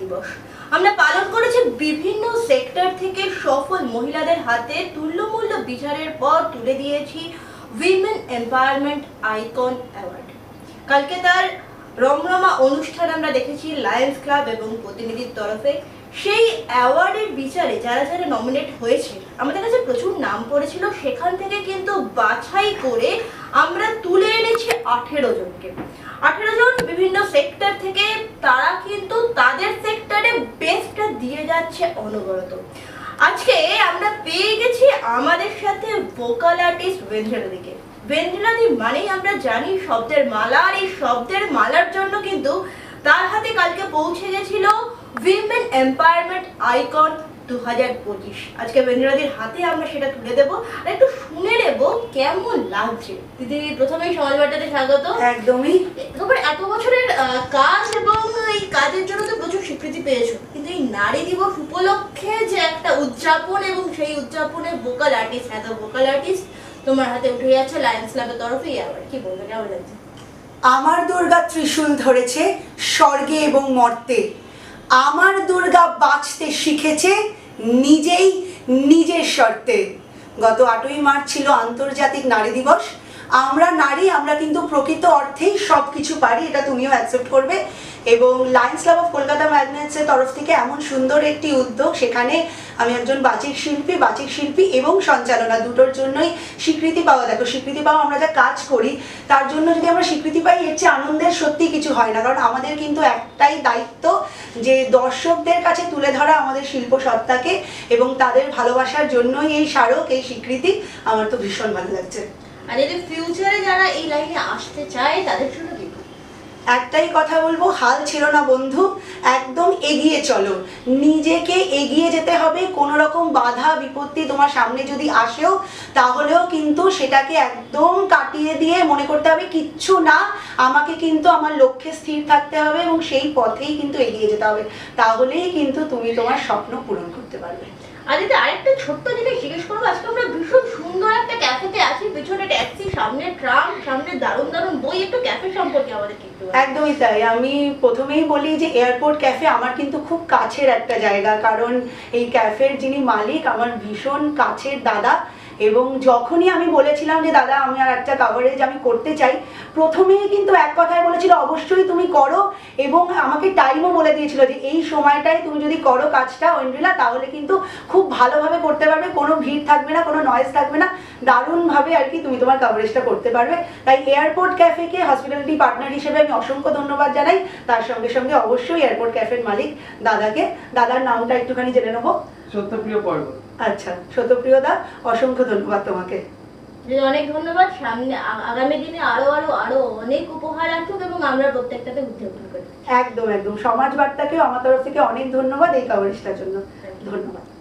দিবস। আমরা পালন করেছি বিভিন্ন সেক্টর থেকে সফল মহিলাদের হাতে তুল্যমূল্য বিচারের পর তুলে দিয়েছি উইমেন এম্পাওয়ারমেন্ট আইকন অ্যাওয়ার্ড কালকে তার রমরমা অনুষ্ঠান আমরা দেখেছি লায়ন্স ক্লাব এবং প্রতিনিধির তরফে। সেই অ্যাওয়ার্ডের বিচারে যারা যারা নমিনেট হয়েছে, আমাদের কাছে প্রচুর নাম পড়েছিল। সেখান থেকে কিন্তু বাছাই করে আমরা তুলে এনেছি আঠেরো জনকে। আঠেরো বিভিন্ন সেক্টর থেকে তারা কিন্তু তাদের সেক্টরে বেস্টটা দিয়ে যাচ্ছে অনবরত। আজকে আমরা পেয়ে গেছি আমাদের সাথে ভোকাল আর্টিস্ট বেঞ্জেলাদিকে বেঞ্জেলাদি মানেই আমরা জানি শব্দের মালা, আর এই শব্দের মালার জন্য কিন্তু তার হাতে কালকে পৌঁছে গেছিল উইমেন এম্পাওয়ারমেন্ট আইকন দু হাজার পঁচিশ। আজকে বেঞ্জেলাদির হাতে আমরা সেটা তুলে দেবো। আর একটু শুনে নেব কেমন লাগছে। দিদি প্রথমেই সমাজ বার্তাতে স্বাগত। একদমই। তোমার এত বছরের কাজ এবং এই কাজের জন্য তো প্রচুর স্বীকৃতি পেয়েছ। কিন্তু এই নারী দিবস উপলক্ষে যে একটা উদযাপন এবং সেই উদযাপনে ভোকাল আর্টিস্ট এত ভোকাল আর্টিস্ট তোমার হাতে উঠে যাচ্ছে লায়ন্স ক্লাবের তরফে। আবার কি বলবে? কেমন লাগছে? আমার দুর্গা ত্রিশূল ধরেছে স্বর্গে এবং মর্তে। আমার দুর্গা বাঁচতে শিখেছে নিজেই নিজের শর্তে। গত আটই মার্চ ছিল আন্তর্জাতিক নারী দিবস। আমরা নারী, আমরা কিন্তু প্রকৃত অর্থেই সব কিছু পারি, এটা তুমিও অ্যাকসেপ্ট করবে। এবং লায়ন্স ক্লাব অফ কলকাতা ম্যাগনেটসের তরফ থেকে এমন সুন্দর একটি উদ্যোগ, সেখানে আমি একজন বাচিক শিল্পী বাচিক শিল্পী এবং সঞ্চালনা, দুটোর জন্যই স্বীকৃতি পাওয়া। দেখো, স্বীকৃতি পাওয়া আমরা যা কাজ করি, তার জন্য যদি আমরা স্বীকৃতি পাই, এর চেয়ে আনন্দের সত্যি কিছু হয় না। কারণ আমাদের কিন্তু একটাই দায়িত্ব যে দর্শকদের কাছে তুলে ধরা আমাদের শিল্প সত্তাকে এবং তাদের ভালোবাসার জন্যই এই স্মারক, এই স্বীকৃতি। আমার তো ভীষণ ভালো লাগছে। আর যদি ফিউচারে যারা এই লাইনে আসতে চায় তাদের জন্য কি? একটাই কথা বলব হাল ছিল না বন্ধু একদম এগিয়ে চলো। নিজেকে এগিয়ে যেতে হবে কোনো রকম বাধা বিপত্তি তোমার সামনে যদি আসেও তাহলেও কিন্তু সেটাকে একদম কাটিয়ে দিয়ে মনে করতে হবে কিচ্ছু না আমাকে কিন্তু আমার লক্ষ্যে স্থির থাকতে হবে এবং সেই পথেই কিন্তু এগিয়ে যেতে হবে। তাহলেই কিন্তু তুমি তোমার স্বপ্ন পূরণ করতে পারবে। আর দিদি আরেকটা ছোট্ট জিনিস জিজ্ঞেস করব আজকে আমরা ভীষণ সুন্দর একটা ক্যাফেতে আছি পিছনে ট্যাক্সি সামনে ট্রাম সামনে দারুণ দারুণ বই, একটু ক্যাফে সম্পর্কে আমাদের কিন্তু একদমই তাই। আমি প্রথমেই বলি যে এয়ারপোর্ট ক্যাফে আমার কিন্তু খুব কাছের একটা জায়গা, কারণ এই ক্যাফের যিনি মালিক, আমার ভীষণ কাছের দাদা। এবং যখনই আমি বলেছিলাম যে, দাদা, আমি আর একটা কাভারেজ আমি করতে চাই, প্রথমেই কিন্তু এক কথায় বলেছিল, অবশ্যই তুমি করো। এবং আমাকে টাইমও বলে দিয়েছিল যে, এই সময়টায় তুমি যদি করো কাজটা ঐন্দ্রিলা তাহলে কিন্তু খুব ভালোভাবে করতে পারবে। কোনো ভিড় থাকবে না, কোনো নয়েজ থাকবে না। দারুণভাবে আর কি তুমি তোমার কাভারেজটা করতে পারবে। তাই এয়ারপোর্ট ক্যাফেকে হসপিটালিটি পার্টনার হিসেবে আমি অসংখ্য ধন্যবাদ জানাই। তার সঙ্গে সঙ্গে অবশ্যই এয়ারপোর্ট ক্যাফের মালিক দাদাকে। দাদার নামটা একটুখানি জেনে নেব। সত্যপ্রিয় পর্ব। আচ্ছা সত্যপ্রিয় দা অসংখ্য ধন্যবাদ তোমাকে। অনেক ধন্যবাদ। সামনে আগামী দিনে আরও আরও আরও অনেক উপহার আসুক এবং আমরা প্রত্যেকটাতে উদযাপন করি। একদম একদম। সমাজ বার্তাকেও আমার তরফ থেকে অনেক ধন্যবাদ এই কভারেজটার জন্য। ধন্যবাদ।